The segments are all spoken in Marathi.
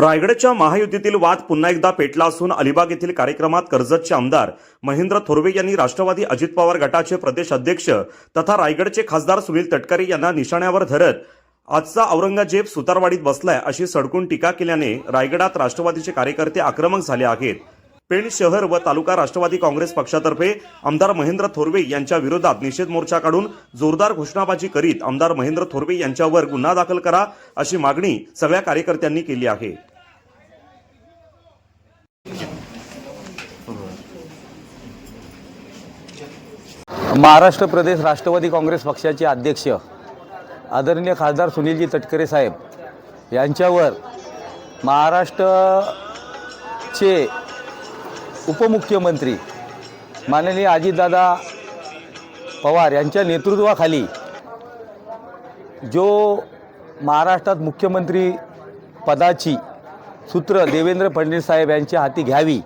रायगडच्या महायुतीतील वाद पुन्हा एकदा पेटला असून अलिबाग येथील कार्यक्रमात कर्जतचे आमदार महेंद्र थोरवे यांनी राष्ट्रवादी अजित पवार गटाचे प्रदेश अध्यक्ष तथा रायगडचे खासदार सुनील तटकरे यांना निशाण्यावर धरत आजचा औरंगजेब सुतारवाडीत बसलाय अशी सडकून टीका केल्याने रायगडात राष्ट्रवादीचे कार्यकर्ते आक्रमक झाले आहेत. पेण शहर व तालुका राष्ट्रवादी काँग्रेस पक्षातर्फे आमदार महेंद्र थोरवे यांच्या विरोधात निषेध मोर्चा काढून जोरदार घोषणाबाजी करीत आमदार महेंद्र थोरवे यांच्यावर गुन्हा दाखल करा अशी मागणी सगळ्या कार्यकर्त्यांनी केली आहे. महाराष्ट्र प्रदेश राष्ट्रवादी काँग्रेस पक्षाचे अध्यक्ष आदरणीय खासदार सुनीलजी तटकरे साहेब यांच्यावर महाराष्ट्रचे उपमुख्यमंत्री माननीय अजितदादा पवार यांच्या नेतृत्वाखाली जो महाराष्ट्रात मुख्यमंत्री पदाची सूत्र देवेंद्र फडणवीस साहेब यांच्या हाती घ्यावी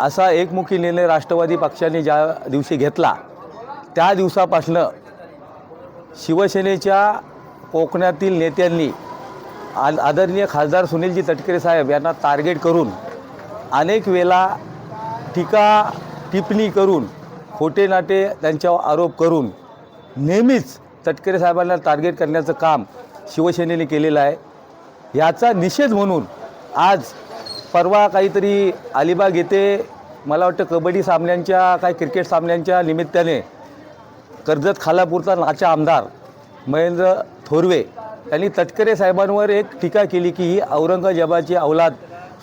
असा एकमुखी निर्णय राष्ट्रवादी पक्षाने ज्या दिवशी घेतला त्या दिवसापासनं शिवसेनेच्या कोकणातील नेत्यांनी आ आदरणीय खासदार सुनीलजी तटकरे साहेब यांना टार्गेट करून अनेक वेळा टीका टिप्पणी करून खोटे नाटे त्यांच्यावर आरोप करून नेहमीच तटकरे साहेबांना टार्गेट करण्याचं काम शिवसेनेने केलेलं आहे. याचा निषेध म्हणून आज परवा काहीतरी अलिबाग येथे मला वाटतं कबड्डी सामन्यांच्या काही क्रिकेट सामन्यांच्या निमित्ताने कर्जत खालापूरचा नाचा आमदार महेंद्र थोरवे यांनी तटकरे साहेबांवर एक टीका केली की ही औरंगजेबाची अवलाद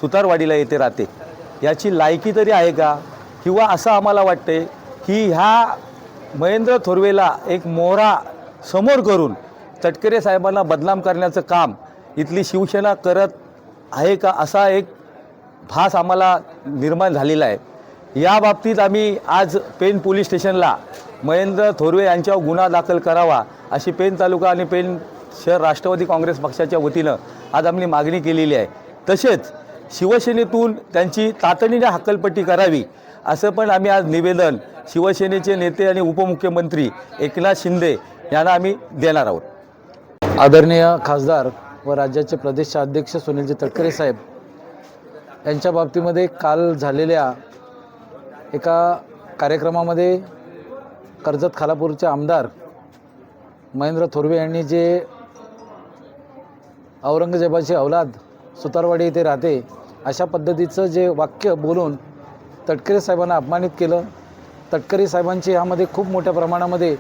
सुतारवाडीला येथे राहते. याची लायकी तरी आहे का? किंवा असं आम्हाला वाटते की ह्या महेंद्र थोरवेला एक मोहरा समोर करून तटकरे साहेबांना बदनाम करण्याचं काम इथली शिवसेना करत आहे का असा एक भास आम्हाला निर्माण झालेला आहे. या बाबतीत आम्ही आज पेन पोलीस स्टेशनला महेंद्र थोरवे यांच्यावर गुन्हा दाखल करावा अशी पेन तालुका आणि पेन शहर राष्ट्रवादी काँग्रेस पक्षाच्या वतीनं आज आम्ही मागणी केलेली आहे. तसेच शिवसेनेतून त्यांची तातडीने हक्कलपट्टी करावी असं पण आम्ही आज निवेदन शिवसेनेचे नेते आणि उपमुख्यमंत्री एकनाथ शिंदे यांना आम्ही देणार आहोत. आदरणीय खासदार व राज्याचे प्रदेशाध्यक्ष सुनीलजी तटकरे साहेब यांच्या बाबतीमध्ये काल झालेल्या एका कार्यक्रमामध्ये कर्जत खालापूरचे आमदार महेंद्र थोरवे यांनी जे औरंगजेबाची अवलाद सुतारवाडी येथे राहते अशा पद्धतीचं जे वाक्य बोलून तटकरे साहेबांना अपमानित केलं. तटकरे साहेबांची ह्यामध्ये खूप मोठ्या प्रमाणामध्ये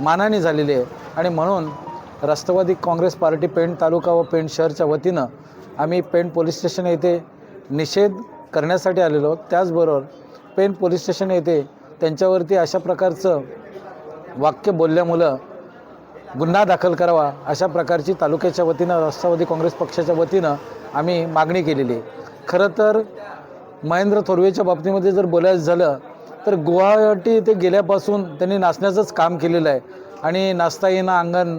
मानहानी झालेली आहे. आणि म्हणून राष्ट्रवादी काँग्रेस पार्टी पेण तालुका व पेण शहरच्या वतीनं आम्ही पेण पोलीस स्टेशन येथे निषेध करण्यासाठी आलेलो आहोत. त्याचबरोबर पेन पोलीस स्टेशन येथे त्यांच्यावरती अशा प्रकारचं वाक्य बोलल्यामुळं गुन्हा दाखल करावा अशा प्रकारची तालुक्याच्या वतीनं राष्ट्रवादी काँग्रेस पक्षाच्या वतीनं आम्ही मागणी केलेली आहे. खरं तर महेंद्र थोरवेच्या बाबतीमध्ये जर बोलायचं झालं तर गुवाहाटी ते गेल्यापासून त्यांनी नाचण्याचंच काम केलेलं आहे. आणि नाचता येणं अंगण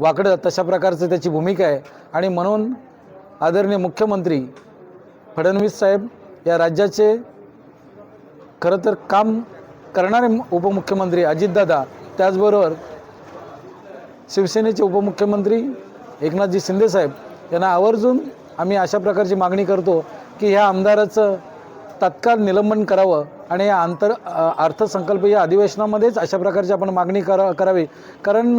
वाकडं तशा प्रकारचं त्याची भूमिका आहे. आणि म्हणून आदरणीय मुख्यमंत्री फडणवीस साहेब या राज्याचे खरं तर काम करणारे उपमुख्यमंत्री अजितदादा त्याचबरोबर शिवसेनेचे उपमुख्यमंत्री एकनाथजी शिंदेसाहेब यांना आवर्जून आम्ही अशा प्रकारची मागणी करतो की ह्या आमदाराचं तत्काळ निलंबन करावं आणि या आंतर अर्थसंकल्प अर्थसंकल्पीय अधिवेशनामध्येच अशा प्रकारची आपण मागणी करा करावी. कारण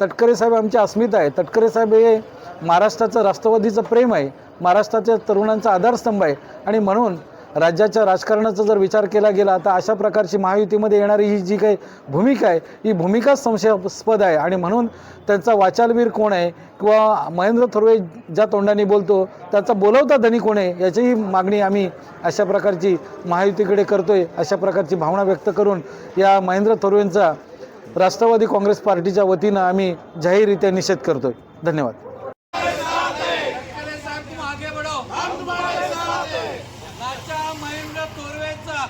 तटकरे साहेब आमची अस्मिता आहे तटकरे साहेब हे महाराष्ट्राचं राष्ट्रवादीचं प्रेम आहे महाराष्ट्राच्या तरुणांचा आधारस्तंभ आहे आणि म्हणून राज्याच्या राजकारणाचा जर विचार केला गेला तर अशा प्रकारची महायुतीमध्ये येणारी ही जी काही भूमिका आहे ही भूमिकाच संशयास्पद आहे. आणि म्हणून त्यांचा वाचालवीर कोण आहे किंवा महेंद्र थोरवे ज्या तोंडाने बोलतो त्याचा बोलवता धनी कोण आहे याचीही मागणी आम्ही अशा प्रकारची महायुतीकडे करतो आहे अशा प्रकारची भावना व्यक्त करून या महेंद्र थोरवेंचा राष्ट्रवादी काँग्रेस पार्टीच्या वतीनं आम्ही जाहीररित्या निषेध करतो आहे धन्यवाद तटकरे साहब तुम आगे बढ़ो हम तुम्हारे साथ हैं नाचा महेंद्र